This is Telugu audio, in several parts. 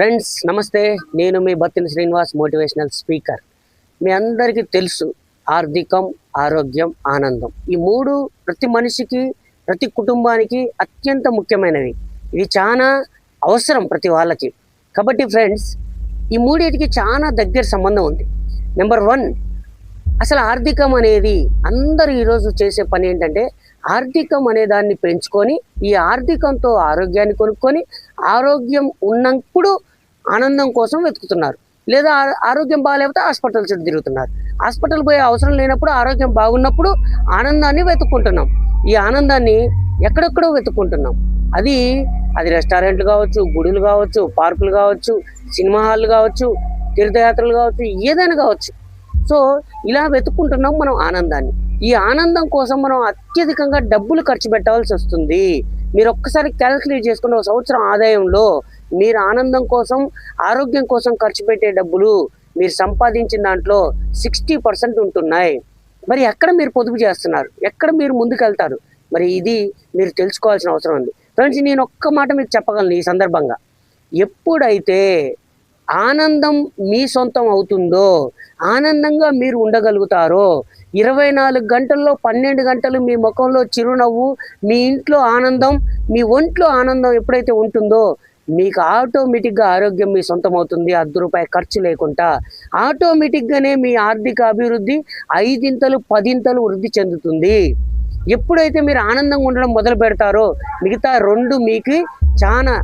ఫ్రెండ్స్ నమస్తే. నేను మీ బత్తిన శ్రీనివాస్ మోటివేషనల్ స్పీకర్ మీ అందరికీ తెలుసు ఆర్థికం ఆరోగ్యం ఆనందం. ఈ మూడు ప్రతి మనిషికి ప్రతి కుటుంబానికి అత్యంత ముఖ్యమైనవి. ఇవి చాలా అవసరం ప్రతి వాళ్ళకి. కాబట్టి ఫ్రెండ్స్ ఈ మూడింటికి చాలా దగ్గర సంబంధం ఉంది. నెంబర్ వన్ అసలు ఆర్థికం అనేది అందరూ ఈరోజు చేసే పని ఏంటంటే ఆర్థికం అనే దాన్ని పెంచుకొని ఈ ఆర్థికంతో ఆరోగ్యాన్ని కొనుక్కొని ఆరోగ్యం ఉన్నప్పుడు ఆనందం కోసం వెతుకుతున్నారు. లేదా ఆ- ఆరోగ్యం బాగాలేకపోతే హాస్పిటల్ చుట్టూ తిరుగుతున్నారు. హాస్పిటల్ పోయే అవసరం లేనప్పుడు ఆరోగ్యం బాగున్నప్పుడు ఆనందాన్ని వెతుక్కుంటున్నాం. ఈ ఆనందాన్ని ఎక్కడెక్కడో వెతుక్కుంటున్నాం. అది అది రెస్టారెంట్లు కావచ్చు గుడులు కావచ్చు పార్కులు కావచ్చు సినిమా హాల్ కావచ్చు తీర్థయాత్రలు కావచ్చు ఏదైనా కావచ్చు. సో ఇలా వెతుక్కుంటున్నాం మనం ఆనందాన్ని. ఈ ఆనందం కోసం మనం అత్యధికంగా డబ్బులు ఖర్చు పెట్టాల్సి వస్తుంది. మీరు ఒక్కసారి క్యాల్కులేట్ చేసుకున్న ఒక సంవత్సరం ఆదాయంలో మీరు ఆనందం కోసం ఆరోగ్యం కోసం ఖర్చు పెట్టే డబ్బులు మీరు సంపాదించిన దాంట్లో సిక్స్టీ పర్సెంట్ ఉంటున్నాయి. మరి ఎక్కడ మీరు పొదుపు చేస్తున్నారు? ఎక్కడ మీరు ముందుకెళ్తారు? మరి ఇది మీరు తెలుసుకోవాల్సిన అవసరం ఉంది. ఫ్రెండ్స్ నేను ఒక్క మాట మీకు చెప్పగలను ఈ సందర్భంగా. ఎప్పుడైతే ఆనందం మీ సొంతం అవుతుందో ఆనందంగా మీరు ఉండగలుగుతారో ఇరవై నాలుగు గంటల్లో పన్నెండు గంటలు మీ ముఖంలో చిరునవ్వు మీ ఇంట్లో ఆనందం మీ ఒంట్లో ఆనందం ఎప్పుడైతే ఉంటుందో మీకు ఆటోమేటిక్గా ఆరోగ్యం మీ సొంతం అవుతుంది అర్ధ రూపాయి ఖర్చు లేకుండా. ఆటోమేటిక్గానే మీ ఆర్థిక అభివృద్ధి ఐదింతలు పదింతలు వృద్ధి చెందుతుంది. ఎప్పుడైతే మీరు ఆనందంగా ఉండడం మొదలు పెడతారో మిగతా రెండు మీకు చాలా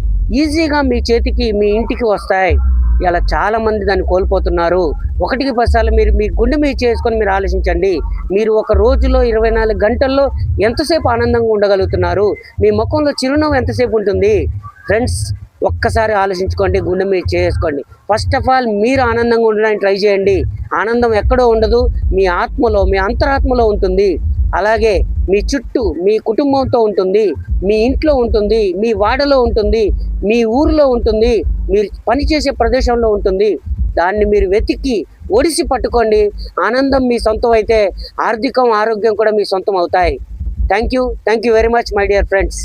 ఈజీగా మీ చేతికి మీ ఇంటికి వస్తాయి. ఇలా చాలామంది దాన్ని కోల్పోతున్నారు. ఒకటికి పదిసార్లు మీరు మీ గుండె మీద చేసుకొని మీరు ఆలోచించండి. మీరు ఒక రోజులో ఇరవై నాలుగు గంటల్లో ఎంతసేపు ఆనందంగా ఉండగలుగుతున్నారు? మీ ముఖంలో చిరునవ్వు ఎంతసేపు ఉంటుంది? ఫ్రెండ్స్ ఒక్కసారి ఆలోచించుకోండి గుండె మీద చేసుకోండి ఫస్ట్ ఆఫ్ ఆల్ మీరు ఆనందంగా ఉండడానికి ట్రై చేయండి. ఆనందం ఎక్కడో ఉండదు మీ ఆత్మలో మీ అంతరాత్మలో ఉంటుంది. అలాగే మీ చుట్టూ మీ కుటుంబంతో ఉంటుంది మీ ఇంట్లో ఉంటుంది మీ వాడలో ఉంటుంది మీ ఊరిలో ఉంటుంది మీరు పనిచేసే ప్రదేశంలో ఉంటుంది. దాన్ని మీరు వెతికి ఒడిసి పట్టుకోండి. ఆనందం మీ సొంతం అయితే ఆర్థికం ఆరోగ్యం కూడా మీ సొంతం అవుతాయి. Thank you thank you very much my dear friends